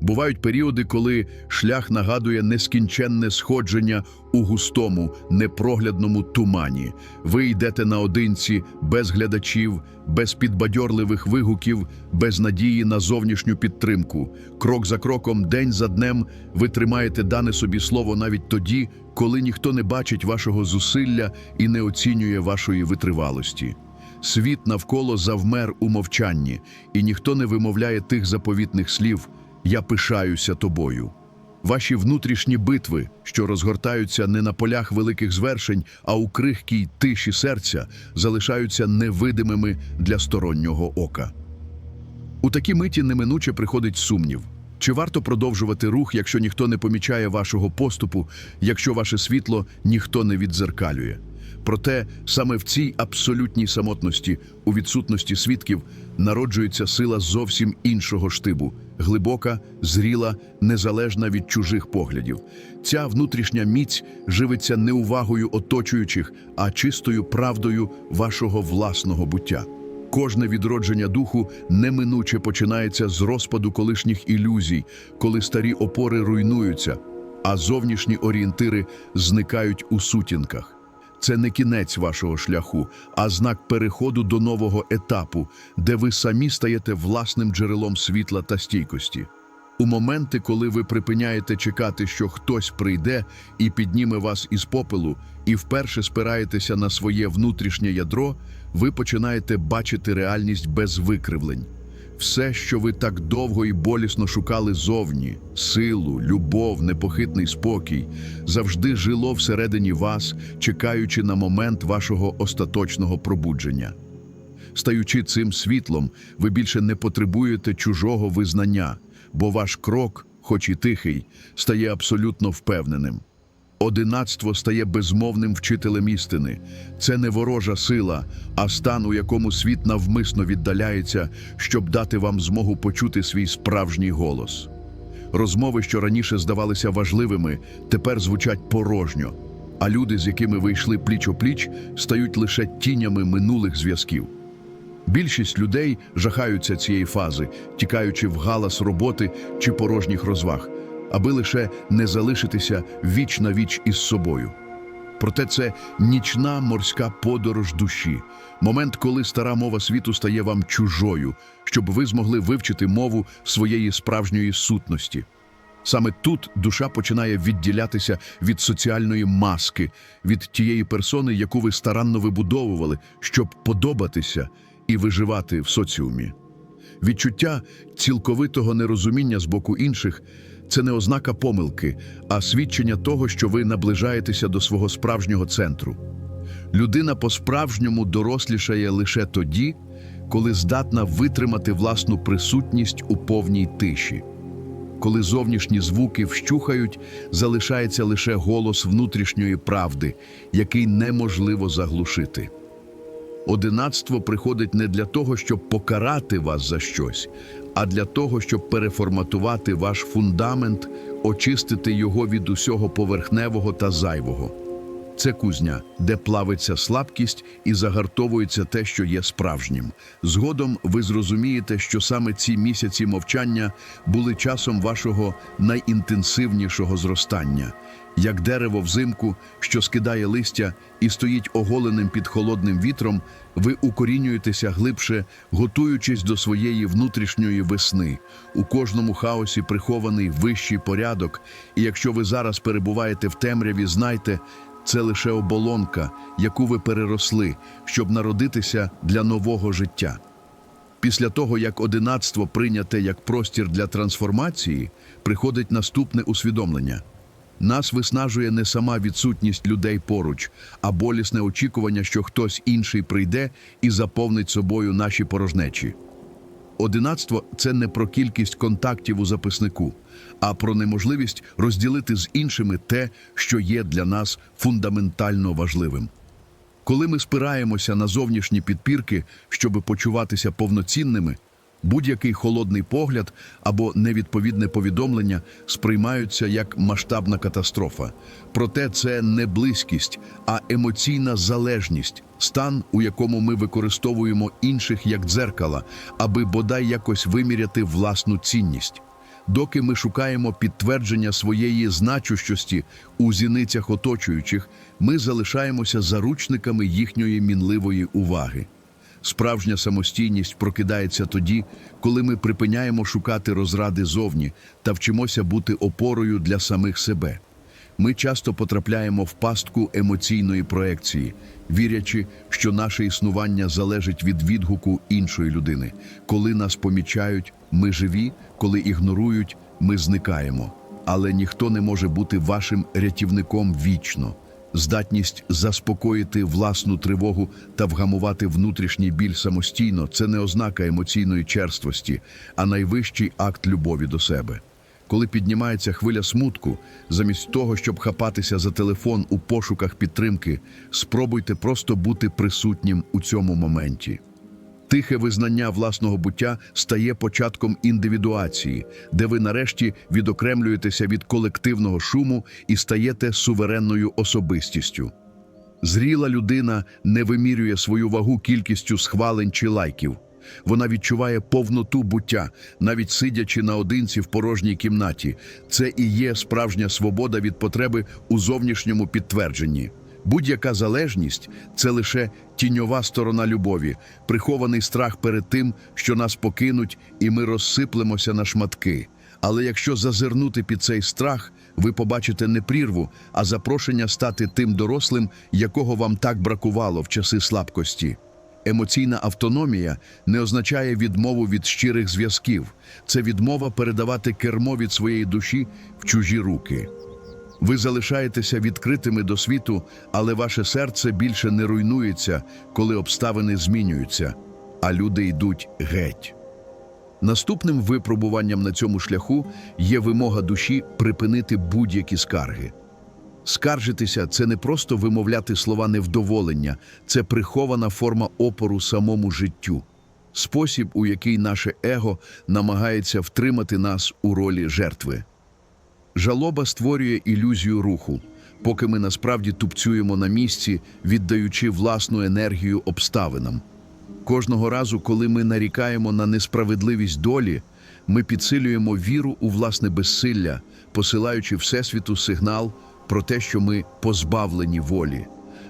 Бувають періоди, коли шлях нагадує нескінченне сходження у густому, непроглядному тумані. Ви йдете наодинці, без глядачів, без підбадьорливих вигуків, без надії на зовнішню підтримку. Крок за кроком, день за днем, ви тримаєте дане собі слово навіть тоді, коли ніхто не бачить вашого зусилля і не оцінює вашої витривалості. Світ навколо завмер у мовчанні, і ніхто не вимовляє тих заповітних слів Я пишаюся тобою. Ваші внутрішні битви, що розгортаються не на полях великих звершень, а у крихкій тиші серця, залишаються невидимими для стороннього ока. У такі миті неминуче приходить сумнів. Чи варто продовжувати рух, якщо ніхто не помічає вашого поступу, якщо ваше світло ніхто не відзеркалює? Проте саме в цій абсолютній самотності, у відсутності свідків, народжується сила зовсім іншого штибу, глибока, зріла, незалежна від чужих поглядів. Ця внутрішня міць живиться не увагою оточуючих, а чистою правдою вашого власного буття. Кожне відродження духу неминуче починається з розпаду колишніх ілюзій, коли старі опори руйнуються, а зовнішні орієнтири зникають у сутінках. Це не кінець вашого шляху, а знак переходу до нового етапу, де ви самі стаєте власним джерелом світла та стійкості. У моменти, коли ви припиняєте чекати, що хтось прийде і підніме вас із попелу, і вперше спираєтеся на своє внутрішнє ядро, ви починаєте бачити реальність без викривлень. Все, що ви так довго і болісно шукали зовні силу, любов, непохитний спокій, завжди жило всередині вас, чекаючи на момент вашого остаточного пробудження. Стаючи цим світлом, ви більше не потребуєте чужого визнання, бо ваш крок, хоч і тихий, стає абсолютно впевненим. Одинацтво стає безмовним вчителем істини. Це не ворожа сила, а стан, у якому світ навмисно віддаляється, щоб дати вам змогу почути свій справжній голос. Розмови, що раніше здавалися важливими, тепер звучать порожньо, а люди, з якими ви йшли пліч-опліч, стають лише тінями минулих зв'язків. Більшість людей жахаються цієї фази, тікаючи в галас роботи чи порожніх розваг, аби лише не залишитися віч на віч із собою. Проте це нічна морська подорож душі, момент, коли стара мова світу стає вам чужою, щоб ви змогли вивчити мову своєї справжньої сутності. Саме тут душа починає відділятися від соціальної маски, від тієї персони, яку ви старанно вибудовували, щоб подобатися і виживати в соціумі. Відчуття цілковитого нерозуміння з боку інших це не ознака помилки, а свідчення того, що ви наближаєтеся до свого справжнього центру. Людина по-справжньому дорослішає лише тоді, коли здатна витримати власну присутність у повній тиші. Коли зовнішні звуки вщухають, залишається лише голос внутрішньої правди, який неможливо заглушити. Одинацтво приходить не для того, щоб покарати вас за щось, а для того, щоб переформатувати ваш фундамент, очистити його від усього поверхневого та зайвого. Це кузня, де плавиться слабкість і загартовується те, що є справжнім. Згодом ви зрозумієте, що саме ці місяці мовчання були часом вашого найінтенсивнішого зростання, як дерево взимку, що скидає листя і стоїть оголеним під холодним вітром, ви укорінюєтеся глибше, готуючись до своєї внутрішньої весни. У кожному хаосі прихований вищий порядок, і якщо ви зараз перебуваєте в темряві, знайте, це лише оболонка, яку ви переросли, щоб народитися для нового життя. Після того, як одинацтво прийняте як простір для трансформації, приходить наступне усвідомлення. Нас виснажує не сама відсутність людей поруч, а болісне очікування, що хтось інший прийде і заповнить собою наші порожнечі. Одинацтво це не про кількість контактів у записнику, а про неможливість розділити з іншими те, що є для нас фундаментально важливим. Коли ми спираємося на зовнішні підпірки, щоб почуватися повноцінними, будь-який холодний погляд або невідповідне повідомлення сприймаються як масштабна катастрофа. Проте це не близькість, а емоційна залежність, стан, у якому ми використовуємо інших як дзеркала, аби бодай якось виміряти власну цінність. Доки ми шукаємо підтвердження своєї значущості у зіницях оточуючих, ми залишаємося заручниками їхньої мінливої уваги. Справжня самостійність прокидається тоді, коли ми припиняємо шукати розради зовні та вчимося бути опорою для самих себе. Ми часто потрапляємо в пастку емоційної проекції, вірячи, що наше існування залежить від відгуку іншої людини. Коли нас помічають, ми живі, коли ігнорують, ми зникаємо. Але ніхто не може бути вашим рятівником вічно. Здатність заспокоїти власну тривогу та вгамувати внутрішній біль самостійно це не ознака емоційної черствості, а найвищий акт любові до себе. Коли піднімається хвиля смутку, замість того, щоб хапатися за телефон у пошуках підтримки, спробуйте просто бути присутнім у цьому моменті. Тихе визнання власного буття стає початком індивідуації, де ви нарешті відокремлюєтеся від колективного шуму і стаєте суверенною особистістю. Зріла людина не вимірює свою вагу кількістю схвалень чи лайків. Вона відчуває повноту буття, навіть сидячи наодинці в порожній кімнаті. Це і є справжня свобода від потреби у зовнішньому підтвердженні. Будь-яка залежність це лише тіньова сторона любові, прихований страх перед тим, що нас покинуть, і ми розсиплемося на шматки. Але якщо зазирнути під цей страх, ви побачите не прірву, а запрошення стати тим дорослим, якого вам так бракувало в часи слабкості. Емоційна автономія не означає відмову від щирих зв'язків, це відмова передавати кермо від своєї душі в чужі руки. Ви залишаєтеся відкритими до світу, але ваше серце більше не руйнується, коли обставини змінюються, а люди йдуть геть. Наступним випробуванням на цьому шляху є вимога душі припинити будь-які скарги. Скаржитися це не просто вимовляти слова невдоволення, це прихована форма опору самому життю, спосіб, у який наше его намагається втримати нас у ролі жертви. Жалоба створює ілюзію руху, поки ми насправді тупцюємо на місці, віддаючи власну енергію обставинам. Кожного разу, коли ми нарікаємо на несправедливість долі, ми підсилюємо віру у власне безсилля, посилаючи Всесвіту сигнал про те, що ми позбавлені волі.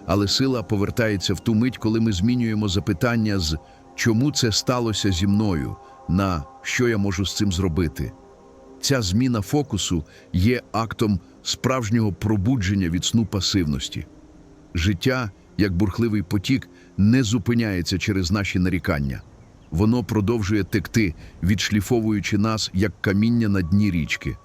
Але сила повертається в ту мить, коли ми змінюємо запитання з чому це сталося зі мною на що я можу з цим зробити. Ця зміна фокусу є актом справжнього пробудження від сну пасивності. Життя, як бурхливий потік, не зупиняється через наші нарікання. Воно продовжує текти, відшліфовуючи нас як каміння на дні річки.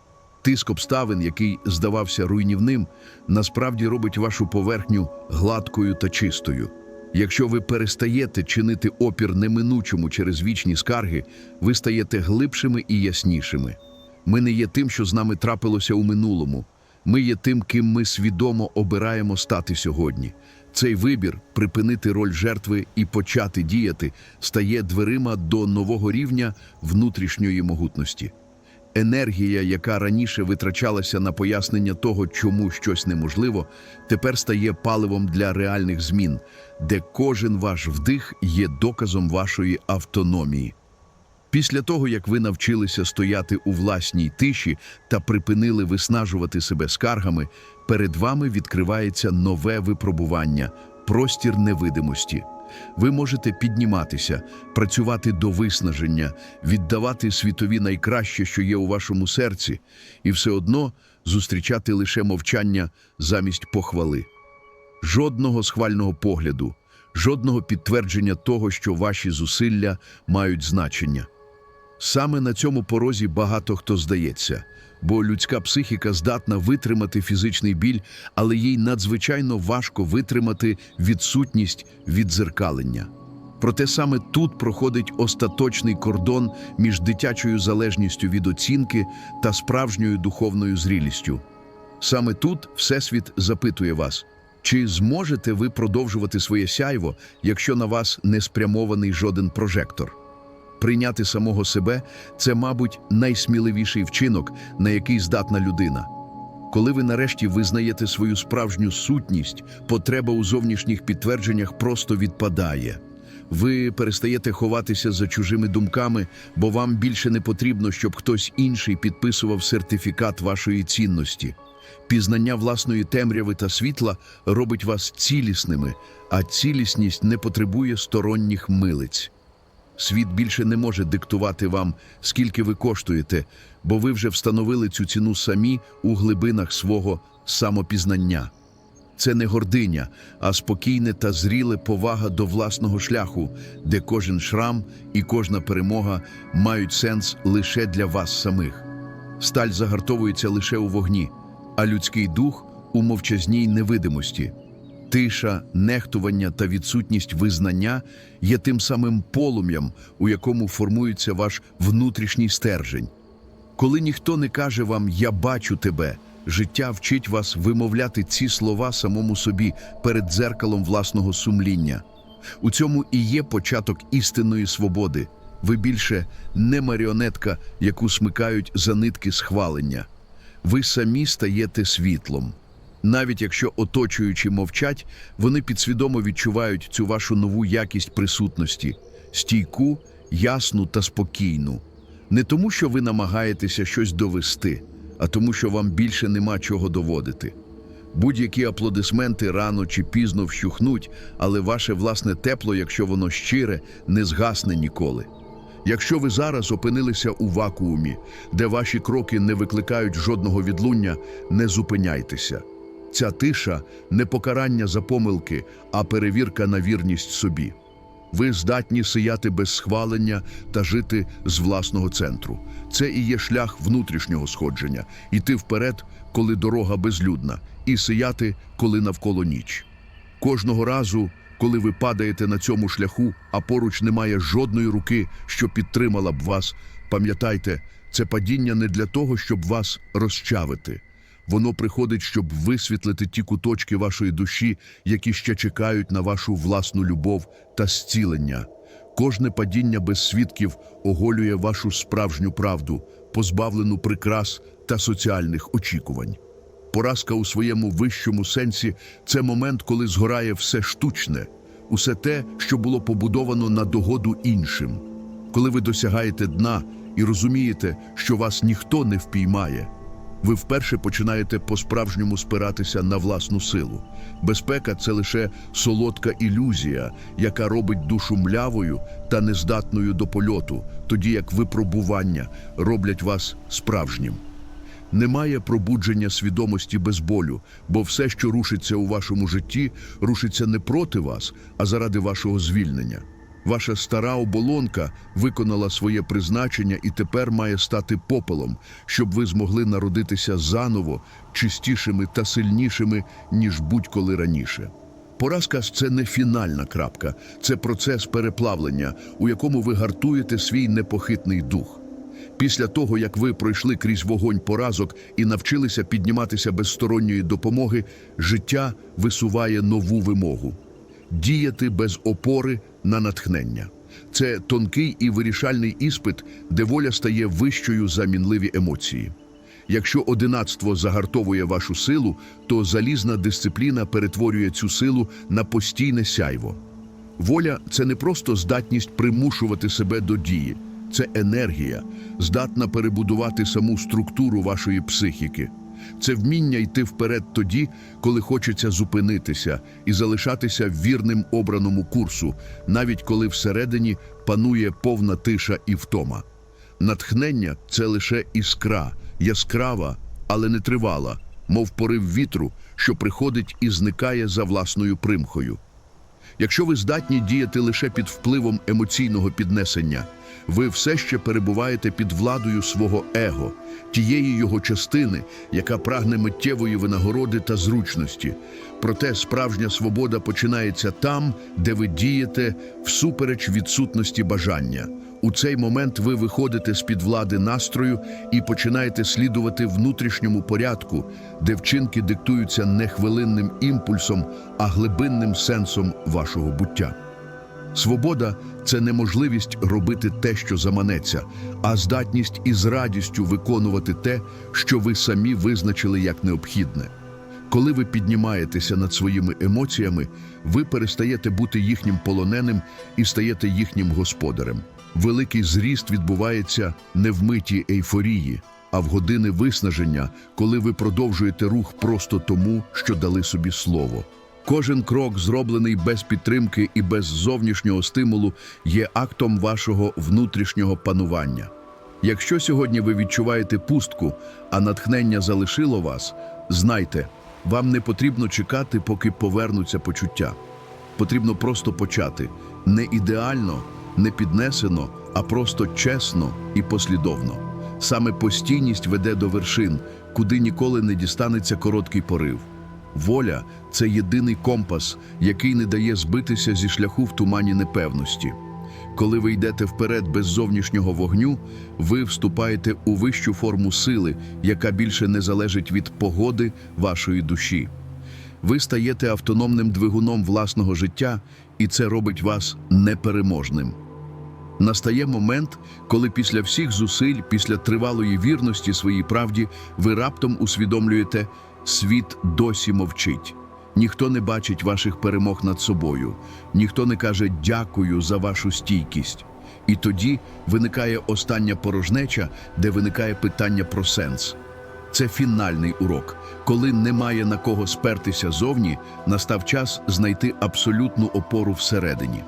Тиск обставин, який здавався руйнівним, насправді робить вашу поверхню гладкою та чистою. Якщо ви перестаєте чинити опір неминучому через вічні скарги, ви стаєте глибшими і яснішими. Ми не є тим, що з нами трапилося у минулому. Ми є тим, ким ми свідомо обираємо стати сьогодні. Цей вибір припинити роль жертви і почати діяти стає дверима до нового рівня внутрішньої могутності. Енергія, яка раніше витрачалася на пояснення того, чому щось неможливо, тепер стає паливом для реальних змін, де кожен ваш вдих є доказом вашої автономії. Після того, як ви навчилися стояти у власній тиші та припинили виснажувати себе скаргами, перед вами відкривається нове випробування простір невидимості. Ви можете підніматися, працювати до виснаження, віддавати світові найкраще, що є у вашому серці, і все одно зустрічати лише мовчання замість похвали. Жодного схвального погляду, жодного підтвердження того, що ваші зусилля мають значення. Саме на цьому порозі багато хто здається, бо людська психіка здатна витримати фізичний біль, але їй надзвичайно важко витримати відсутність віддзеркалення. Проте саме тут проходить остаточний кордон між дитячою залежністю від оцінки та справжньою духовною зрілістю. Саме тут Всесвіт запитує вас, чи зможете ви продовжувати своє сяйво, якщо на вас не спрямований жоден прожектор. Прийняти самого себе це, мабуть, найсміливіший вчинок, на який здатна людина. Коли ви нарешті визнаєте свою справжню сутність, потреба у зовнішніх підтвердженнях просто відпадає. Ви перестаєте ховатися за чужими думками, бо вам більше не потрібно, щоб хтось інший підписував сертифікат вашої цінності. Пізнання власної темряви та світла робить вас цілісними, а цілісність не потребує сторонніх милиць. Світ більше не може диктувати вам, скільки ви коштуєте, бо ви вже встановили цю ціну самі у глибинах свого самопізнання. Це не гординя, а спокійне та зріле повага до власного шляху, де кожен шрам і кожна перемога мають сенс лише для вас самих. Сталь загартовується лише у вогні, а людський дух у мовчазній невидимості. Тиша, нехтування та відсутність визнання є тим самим полум'ям, у якому формується ваш внутрішній стержень. Коли ніхто не каже вам Я бачу тебе, життя вчить вас вимовляти ці слова самому собі перед дзеркалом власного сумління. У цьому і є початок істинної свободи. Ви більше не маріонетка, яку смикають за нитки схвалення. Ви самі стаєте світлом. Навіть якщо оточуючі мовчать, вони підсвідомо відчувають цю вашу нову якість присутності стійку, ясну та спокійну. Не тому, що ви намагаєтеся щось довести, а тому, що вам більше нема чого доводити. Будь-які аплодисменти рано чи пізно вщухнуть, але ваше власне тепло, якщо воно щире, не згасне ніколи. Якщо ви зараз опинилися у вакуумі, де ваші кроки не викликають жодного відлуння, не зупиняйтеся. Ця тиша не покарання за помилки, а перевірка на вірність собі. Ви здатні сіяти без схвалення та жити з власного центру. Це і є шлях внутрішнього сходження іти вперед, коли дорога безлюдна, і сіяти, коли навколо ніч. Кожного разу, коли ви падаєте на цьому шляху, а поруч немає жодної руки, що підтримала б вас, пам'ятайте, це падіння не для того, щоб вас розчавити. Воно приходить, щоб висвітлити ті куточки вашої душі, які ще чекають на вашу власну любов та зцілення. Кожне падіння без свідків оголює вашу справжню правду, позбавлену прикрас та соціальних очікувань. Поразка у своєму вищому сенсі це момент, коли згорає все штучне, усе те, що було побудовано на догоду іншим. Коли ви досягаєте дна і розумієте, що вас ніхто не впіймає, ви вперше починаєте по-справжньому спиратися на власну силу. Безпека це лише солодка ілюзія, яка робить душу млявою та нездатною до польоту, тоді як випробування роблять вас справжнім. Немає пробудження свідомості без болю, бо все, що рушиться у вашому житті, рушиться не проти вас, а заради вашого звільнення. Ваша стара оболонка виконала своє призначення і тепер має стати попелом, щоб ви змогли народитися заново, чистішими та сильнішими, ніж будь-коли раніше. Поразка це не фінальна крапка, це процес переплавлення, у якому ви гартуєте свій непохитний дух. Після того, як ви пройшли крізь вогонь поразок і навчилися підніматися без сторонньої допомоги, життя висуває нову вимогу діяти без опори на натхнення. Це тонкий і вирішальний іспит, де воля стає вищою за мінливі емоції. Якщо одинацтво загартовує вашу силу, то залізна дисципліна перетворює цю силу на постійне сяйво. Воля це не просто здатність примушувати себе до дії, це енергія, здатна перебудувати саму структуру вашої психіки. Це вміння йти вперед тоді, коли хочеться зупинитися і залишатися вірним обраному курсу, навіть коли всередині панує повна тиша і втома. Натхнення це лише іскра, яскрава, але не тривала, мов порив вітру, що приходить і зникає за власною примхою. Якщо ви здатні діяти лише під впливом емоційного піднесення, ви все ще перебуваєте під владою свого его, тієї його частини, яка прагне миттєвої винагороди та зручності. Проте справжня свобода починається там, де ви дієте всупереч відсутності бажання. У цей момент ви виходите з-під влади настрою і починаєте слідувати внутрішньому порядку, де вчинки диктуються не хвилинним імпульсом, а глибинним сенсом вашого буття. Свобода це неможливість робити те, що заманеться, а здатність із радістю виконувати те, що ви самі визначили як необхідне. Коли ви піднімаєтеся над своїми емоціями, ви перестаєте бути їхнім полоненим і стаєте їхнім господарем. Великий зріст відбувається не в миті ейфорії, а в години виснаження, коли ви продовжуєте рух просто тому, що дали собі слово. Кожен крок, зроблений без підтримки і без зовнішнього стимулу, є актом вашого внутрішнього панування. Якщо сьогодні ви відчуваєте пустку, а натхнення залишило вас, знайте, вам не потрібно чекати, поки повернуться почуття. Потрібно просто почати не ідеально, не піднесено, а просто чесно і послідовно. Саме постійність веде до вершин, куди ніколи не дістанеться короткий порив. Воля це єдиний компас, який не дає збитися зі шляху в тумані непевності. Коли ви йдете вперед без зовнішнього вогню, ви вступаєте у вищу форму сили, яка більше не залежить від погоди вашої душі. Ви стаєте автономним двигуном власного життя, і це робить вас непереможним. Настає момент, коли після всіх зусиль, після тривалої вірності своїй правді, ви раптом усвідомлюєте, світ досі мовчить. Ніхто не бачить ваших перемог над собою, ніхто не каже дякую за вашу стійкість. І тоді виникає остання порожнеча, де виникає питання про сенс. Це фінальний урок. Коли немає на кого спертися зовні, настав час знайти абсолютну опору всередині.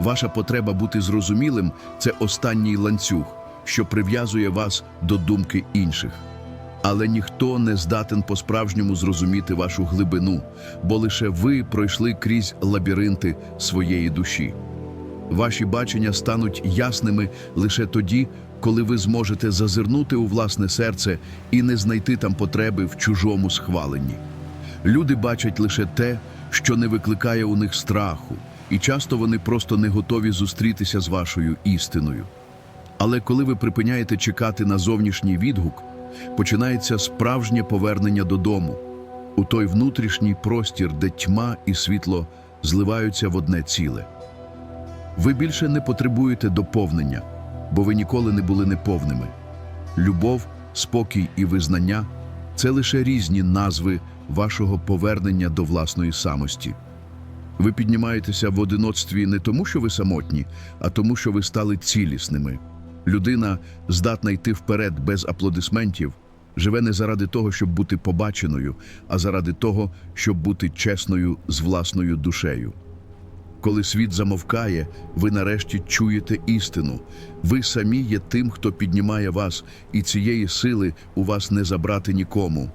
Ваша потреба бути зрозумілим це останній ланцюг, що прив'язує вас до думки інших. Але ніхто не здатен по-справжньому зрозуміти вашу глибину, бо лише ви пройшли крізь лабіринти своєї душі. Ваші бачення стануть ясними лише тоді, коли ви зможете зазирнути у власне серце і не знайти там потреби в чужому схваленні. Люди бачать лише те, що не викликає у них страху, і часто вони просто не готові зустрітися з вашою істиною. Але коли ви припиняєте чекати на зовнішній відгук, починається справжнє повернення додому, у той внутрішній простір, де тьма і світло зливаються в одне ціле. Ви більше не потребуєте доповнення, бо ви ніколи не були неповними. Любов, спокій і визнання це лише різні назви вашого повернення до власної самості. Ви піднімаєтеся в одиноцтві не тому, що ви самотні, а тому, що ви стали цілісними. Людина, здатна йти вперед без аплодисментів, живе не заради того, щоб бути побаченою, а заради того, щоб бути чесною з власною душею. Коли світ замовкає, ви нарешті чуєте істину. Ви самі є тим, хто піднімає вас, і цієї сили у вас не забрати нікому.